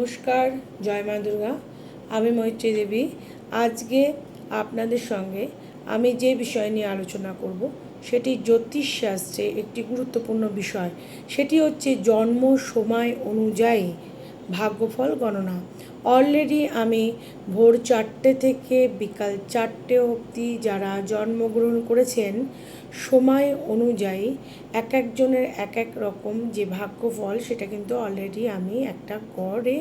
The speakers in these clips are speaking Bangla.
নমস্কার, জয় মা দুর্গা। আমি মৈত্রী দেবী। আজকে আপনাদের সঙ্গে আমি যে বিষয় নিয়ে আলোচনা করব, সেটি জ্যোতিষশাস্ত্রে একটি গুরুত্বপূর্ণ বিষয়। সেটি হচ্ছে জন্ম সময় অনুযায়ী ভাগ্যফল গণনা। অলরেডি আমি ভোর চারটে থেকে বিকাল চারটে অবধি যারা জন্মগ্রহণ করেছেন, সময় অনুযায়ী এক একজনের এক এক রকম যে ভাগ্যফল, সেটা কিন্তু অলরেডি আমি একটা গড়ে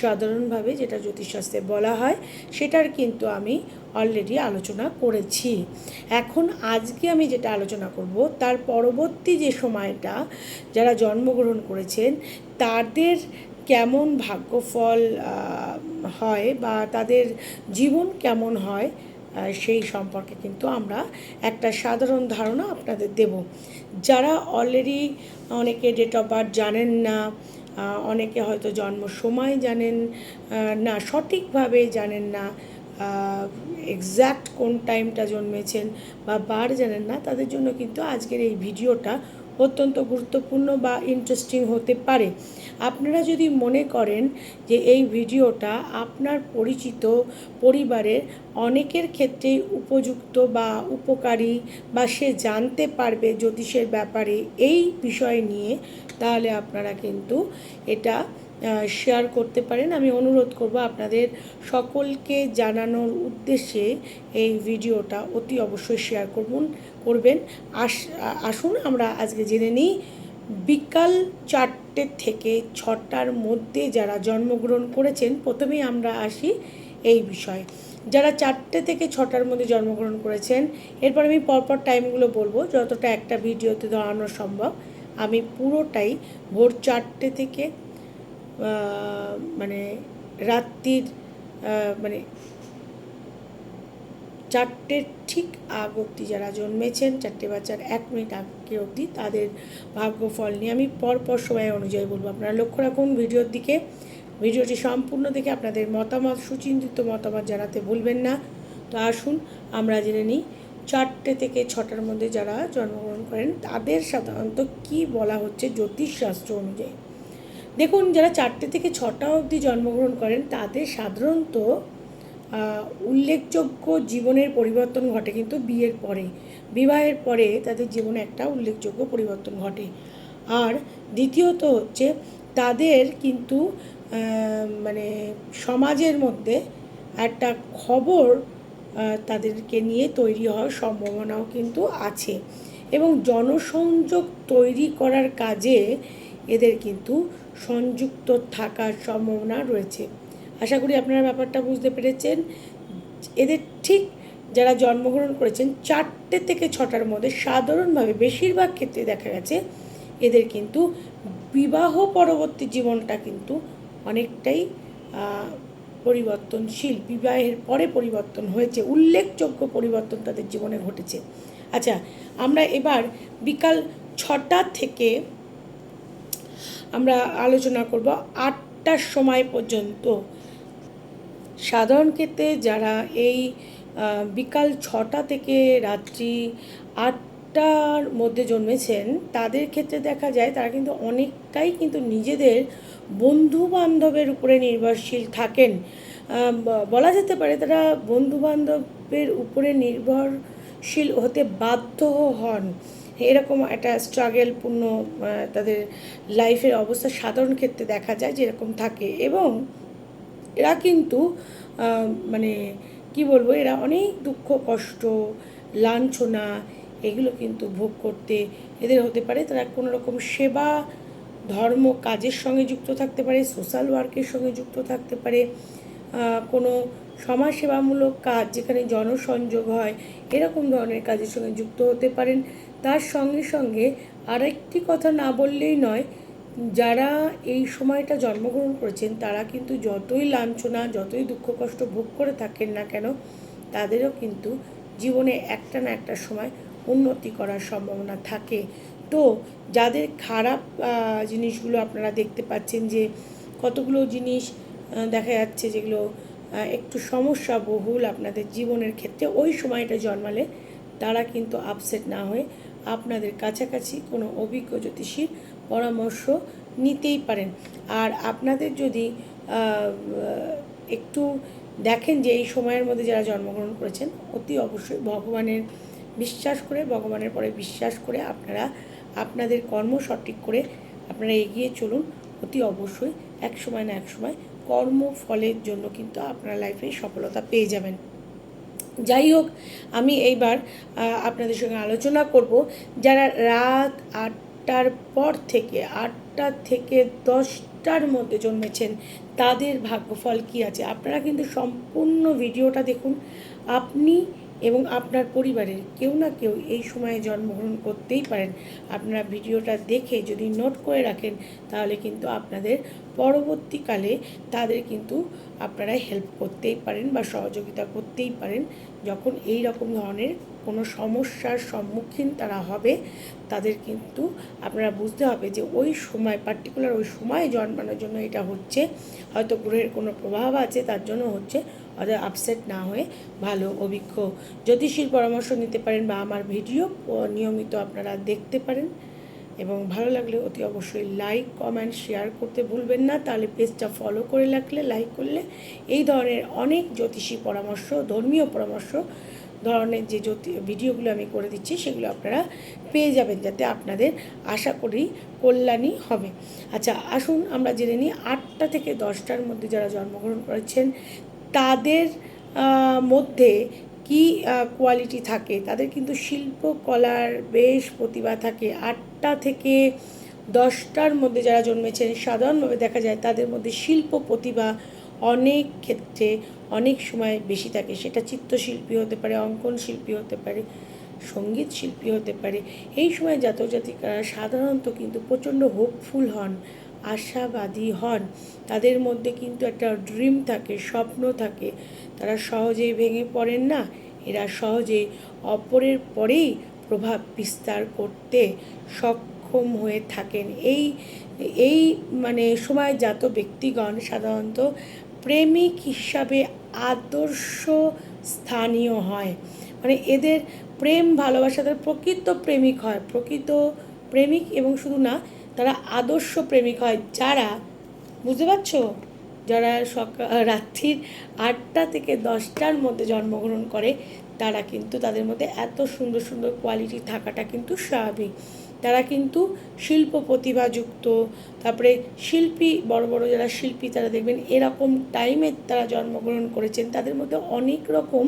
সাধারণভাবে যেটা জ্যোতিষশাস্ত্রে বলা হয়, সেটার কিন্তু আমি অলরেডি আলোচনা করেছি। এখন আজকে আমি যেটা আলোচনা করব, তার পরবর্তী যে সময়টা যারা জন্মগ্রহণ করেছেন, তাদের কেমন ভাগ্যফল হয় বা তাদের জীবন কেমন হয় সেই সম্পর্কে কিন্তু আমরা একটা সাধারণ ধারণা আপনাদের দেব। যারা অলরেডি অনেকে ডেট অফ বার্থ জানেন না অনেকে হয়তো জন্ম সময় জানেন না সঠিকভাবে জানেন না এক্স্যাক্ট কোন টাইমটা জন্মেছেন বা বার জানেন না, তাদের জন্য কিন্তু আজকের এই ভিডিওটা অত্যন্ত গুরুত্বপূর্ণ বা ইন্টারেস্টিং হতে পারে। আপনারা যদি মনে করেন যে এই ভিডিওটা আপনার পরিচিত পরিবারের অনেকের ক্ষেত্রেই উপযুক্ত বা উপকারী বা সে জানতে পারবে জ্যোতিষের ব্যাপারে এই বিষয় নিয়ে, তাহলে আপনারা কিন্তু এটা শেয়ার করতে পারেন। আমি অনুরোধ করব আপনাদের সকলকে জানানোর উদ্দেশ্যে এই ভিডিওটা অতি অবশ্যই শেয়ার করুন করবেন। আস, আসুন আমরা আজকে জেনে নিই, বিকাল চারটে থেকে ছটার মধ্যে যারা জন্মগ্রহণ করেছেন, প্রথমেই আমরা আসি এই বিষয়ে। যারা চারটে থেকে ছটার মধ্যে জন্মগ্রহণ করেছেন, এরপর আমি পরপর টাইমগুলো বলব, যতটা একটা ভিডিওতে ধরানো সম্ভব। আমি পুরোটাই ভোর চারটে থেকে মানে রাত্রির মানে চারটের ঠিক আগ অবধি যারা জন্মেছেন, চারটে বাচ্চার এক মিনিট আগে অবধি তাদের ভাগ্যফল নিয়ে আমি পরপর সময় অনুযায়ী বলব। আপনারা লক্ষ্য রাখুন ভিডিওর দিকে। ভিডিওটি সম্পূর্ণ দেখে আপনাদের মতামত, সুচিন্তিত মতামত জানাতে ভুলবেন না। তো আসুন, আমরা জেনে নিই, চারটে থেকে ছটার মধ্যে যারা জন্মগ্রহণ করেন, তাদের সাধারণত কি বলা হচ্ছে জ্যোতিষশাস্ত্র অনুযায়ী? দেখুন, যারা চারটে থেকে ছটা অবধি জন্মগ্রহণ করেন, তাদের সাধারণত উল্লেখযোগ্য জীবনের পরিবর্তন ঘটে কিন্তু বিয়ের পরে। বিবাহের পরে তাদের জীবনে একটা উল্লেখযোগ্য পরিবর্তন ঘটে। আর দ্বিতীয়ত হচ্ছে, তাদের কিন্তু মানে সমাজের মধ্যে একটা খবর তাদেরকে নিয়ে তৈরি হওয়ার সম্ভাবনাও কিন্তু আছে। এবং জনসংযোগ তৈরি করার কাজে এদের কিন্তু সংযুক্ত থাকার সম্ভাবনা রয়েছে। আশা করি আপনারা ব্যাপারটা বুঝতে পেরেছেন। এদের ঠিক যারা জন্মগ্রহণ করেছেন, চারটে থেকে ছটার মধ্যে সাধারণভাবে বেশিরভাগ ক্ষেত্রে দেখা গেছে এদের কিন্তু বিবাহ পরবর্তী জীবনটা কিন্তু অনেকটাই পরিবর্তনশীল। বিবাহের পরে পরিবর্তন হয়েছে। উল্লেখযোগ্য পরিবর্তন তাদের জীবনে ঘটেছে। আচ্ছা আমরা এবার বিকাল ছটা থেকে আমরা আলোচনা করব আটটার সময় পর্যন্ত। সাধারণ ক্ষেত্রে যারা এই বিকাল ছটা থেকে রাত্রি আটটার মধ্যে জন্মেছেন, তাদের ক্ষেত্রে দেখা যায় তারা কিন্তু অনেকটাই কিন্তু নিজেদের বন্ধু বান্ধবের উপরে নির্ভরশীল থাকেন। বলা যেতে পারে তারা বন্ধু বান্ধবের উপরে নির্ভরশীল হতে বাধ্য হন। এরকম একটা স্ট্রাগেলপূর্ণ তাদের লাইফের অবস্থা সাধারণ ক্ষেত্রে দেখা যায় যেরকম থাকে। এবং এরা কিন্তু মানে কি বলব, এরা অনেক দুঃখ, কষ্ট, লাঞ্ছনা এগুলো কিন্তু ভোগ করতে, এদের হতে পারে। তারা কোনো রকম সেবা, ধর্ম, কাজের সঙ্গে যুক্ত থাকতে পারে সোশ্যাল ওয়ার্কের সঙ্গে যুক্ত থাকতে পারে কোনো সমাজসেবামূলক কাজ যেখানে জনসংযোগ হয়, এরকম ধরনের কাজের সঙ্গে যুক্ত হতে পারেন। তার সঙ্গে সঙ্গে আরেকটি কথা না বললেই নয়, যারা এই সময়টা জন্মগ্রহণ করেছেন, তারা কিন্তু যতই লাঞ্ছনা, যতই দুঃখ কষ্ট ভোগ করে থাকেন না কেন, তাদেরও কিন্তু জীবনে একটা না একটা সময় উন্নতি করার সম্ভাবনা থাকে। তো যাদের খারাপ জিনিসগুলো আপনারা দেখতে পাচ্ছেন যে কতগুলো জিনিস দেখা যাচ্ছে যেগুলো একটু সমস্যা বহুল আপনাদের জীবনের ক্ষেত্রে। ওই সময়টা জন্মালে তারা কিন্তু আপসেট না হয়ে আপনাদের কাছাকাছি কোনো অভিজ্ঞ জ্যোতিষীর পরামর্শ নিতেই পারেন। আর আপনাদের যদি একটু দেখেন যে এই সময়ের মধ্যে যারা জন্মগ্রহণ করেছেন, অতি অবশ্যই ভগবানের বিশ্বাস করে, ভগবানের পরে বিশ্বাস করে আপনারা আপনাদের কর্ম সঠিক করে আপনারা এগিয়ে চলুন। অতি অবশ্যই এক সময় না এক সময় কর্মফলের জন্য কিন্তু আপনার লাইফে সফলতা পেয়ে যাবেন। যাই হোক, আমি এইবার আপনাদের সঙ্গে আলোচনা করব। যারা রাত আটটার পর থেকে, আটটা থেকে দশটার মধ্যে জন্মেছেন, তাদের ভাগ্যফল কি আছে? আপনারা কিন্তু সম্পূর্ণ ভিডিওটা দেখুন। আপনি এবং আপনার পরিবারের কেউ না কেউ এই সময়ে জন্মগ্রহণ করতেই পারেন। আপনারা ভিডিওটা দেখে যদি নোট করে রাখেন, তাহলে কিন্তু আপনাদের পরবর্তীকালে তাদের কিন্তু আপনারা হেল্প করতেই পারেন বা সহযোগিতা করতেই পারেন। যখন এই রকম ধরনের কোনো সমস্যার সম্মুখীন তারা হবে, তাদের কিন্তু আপনারা বুঝতে হবে যে ওই সময় পার্টিকুলার ওই সময় জন্মানোর জন্য এটা হচ্ছে। হয়তো গ্রহের কোনো প্রভাব আছে, তার জন্য হচ্ছে অর্থাৎ আপসেট না হয়ে ভালো, অভিজ্ঞ। জ্যোতিষীর পরামর্শ নিতে পারেন বা আমার ভিডিও নিয়মিত আপনারা দেখতে পারেন। এবং ভালো লাগলে অতি অবশ্যই লাইক কমেন্ট শেয়ার করতে ভুলবেন না। তাহলে পেজটা ফলো করে রাখলে লাইক করলে এই ধরনের অনেক জ্যোতিষী পরামর্শ, ধর্মীয় পরামর্শ ধরনের যে জ্যোতি ভিডিওগুলো আমি করে দিচ্ছি, সেগুলো আপনারা পেয়ে যাবেন যাতে আপনাদের আশা করি কল্যাণী হবে। আচ্ছা আসুন আমরা জেনে নিই, আটটা থেকে দশটার মধ্যে যারা জন্মগ্রহণ করেছেন তাদের মধ্যে কি কোয়ালিটি থাকে? তাদের কিন্তু শিল্পকলার বেশ প্রতিভা থাকে। আটটা থেকে দশটার মধ্যে যারা জন্মেছেন, সাধারণভাবে দেখা যায় তাদের মধ্যে শিল্প প্রতিভা অনেক ক্ষেত্রে অনেক সময় বেশি থাকে। সেটা চিত্রশিল্পী হতে পারে, অঙ্কন শিল্পী হতে পারে, সংগীত শিল্পী হতে পারে। এই সময় জাতক জাতিকারা সাধারণত কিন্তু প্রচণ্ড হোপফুল হন। আশাবাদী হন। তাদের মধ্যে কিন্তু একটা ড্রিম থাকে, স্বপ্ন থাকে। তারা সহজেই ভেঙে পড়েন না। এরা সহজেই অপরের পরেই প্রভাব বিস্তার করতে সক্ষম হয়ে থাকেন। এই এই মানে সময় জাত ব্যক্তিগণ সাধারণত প্রেমিক হিসাবে আদর্শ স্থানীয় হয়। মানে এদের প্রেম, ভালোবাসা, তাদের প্রকৃত প্রেমিক হয়। প্রকৃত প্রেমিক এবং শুধু না তারা আদর্শ প্রেমিক হয়। যারা, বুঝতে পারছ? যারা সকাল রাত্রির আটটা থেকে দশটার মধ্যে জন্মগ্রহণ করে, তারা কিন্তু তাদের মধ্যে এত সুন্দর সুন্দর কোয়ালিটি থাকাটা কিন্তু স্বাভাবিক। তারা কিন্তু শিল্প প্রতিভাযুক্ত, তারপরে শিল্পী, বড় বড় যারা শিল্পী তারা দেখবেন এরকম টাইমে তারা জন্মগ্রহণ করেছেন, তাদের মধ্যে অনেক রকম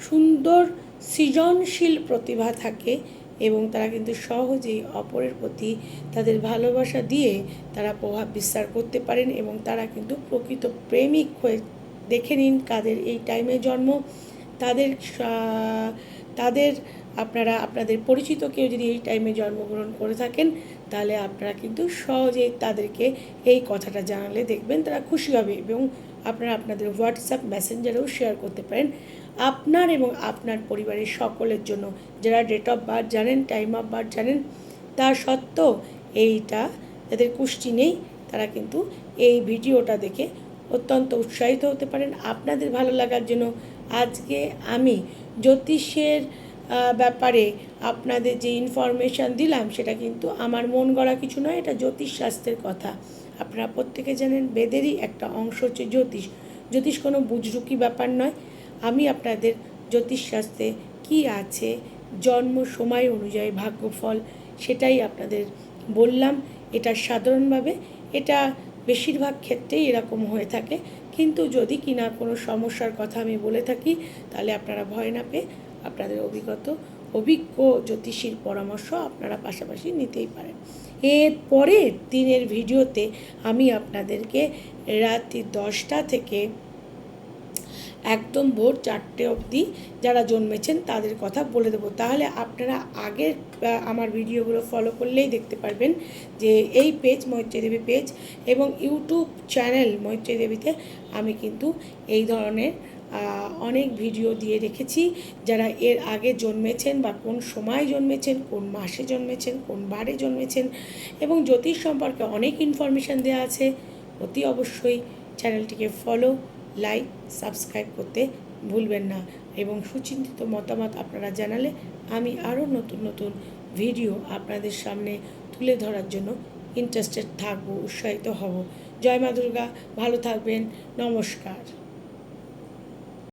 সুন্দর সৃজনশীল প্রতিভা থাকে। এবং তারা কিন্তু সহজেই অপরের প্রতি তাদের ভালোবাসা দিয়ে তারা প্রভাব বিস্তার করতে পারেন এবং তারা কিন্তু প্রকৃত প্রেমিক হয়ে দেখে নিন কাদের এই টাইমে জন্ম। তাদের তাদের আপনারা, আপনাদের পরিচিত কেউ যদি এই টাইমে জন্মগ্রহণ করে থাকেন, তাহলে আপনারা কিন্তু সহজেই তাদেরকে এই কথাটা জানালে দেখবেন তারা খুশি হবে এবং আপনারা আপনাদের হোয়াটসঅ্যাপ মেসেঞ্জারেও শেয়ার করতে পারেন। আপনার এবং আপনার পরিবারের সকলের জন্য। যারা ডেট অফ বার্থ জানেন টাইম অফ বার্থ জানেন, তা সত্ত্বেও এইটা যাদের কুষ্টি নেই, তারা কিন্তু এই ভিডিওটা দেখে অত্যন্ত উৎসাহিত হতে পারেন। আপনাদের ভালো লাগার জন্য আজকে আমি জ্যোতিষের ব্যাপারে আপনাদের যে ইনফরমেশান দিলাম, সেটা কিন্তু আমার মন গড়া কিছু নয়, এটা জ্যোতিষ শাস্ত্রের কথা। আপনারা প্রত্যেকে জানেন, বেদেরই একটা অংশ হচ্ছে জ্যোতিষ। জ্যোতিষ কোনো বুজরুকি ব্যাপার নয়। আমি আপনাদের জ্যোতিষশাস্ত্রে কী আছে, জন্ম সময় অনুযায়ী ভাগ্যফল সেটাই আপনাদের বললাম। এটা সাধারণভাবে, এটা বেশিরভাগ ক্ষেত্রেই এরকম হয়ে থাকে। কিন্তু যদি কিনা কোনো সমস্যার কথা আমি বলে থাকি, তাহলে আপনারা ভয় না পেয়ে আপনাদের অভিজ্ঞত অভিজ্ঞ জ্যোতিষীর পরামর্শ আপনারা পাশাপাশি নিতেই পারেন। এর পরের দিনের ভিডিওতে আমি আপনাদেরকে রাত্রি দশটা থেকে একদম ভোর চারটে অবধি যারা জন্মেছেন তাদের কথা বলে দেবো। তাহলে আপনারা আগের আমার ভিডিওগুলো ফলো করলেই দেখতে পারবেন যে এই পেজ মৈত্রী দেবী পেজ এবং ইউটিউব চ্যানেল মৈত্রী দেবীতে আমি কিন্তু এই ধরনের অনেক ভিডিও দিয়ে রেখেছি। যারা এর আগে জন্মেছেন বা কোন সময় জন্মেছেন, কোন মাসে জন্মেছেন, কোন বারে জন্মেছেন এবং জ্যোতিষ সম্পর্কে অনেক ইনফরমেশান দেওয়া আছে, অতি অবশ্যই চ্যানেলটিকে ফলো লাইক সাবস্ক্রাইব করতে ভুলবেন না। এবং সুচিন্তিত মতামত আপনারা জানালে আমি আরও নতুন নতুন ভিডিও আপনাদের সামনে তুলে ধরার জন্য ইন্টারেস্টেড থাকব, উৎসাহিত হব। জয় মা দুর্গা, ভালো থাকবেন। নমস্কার।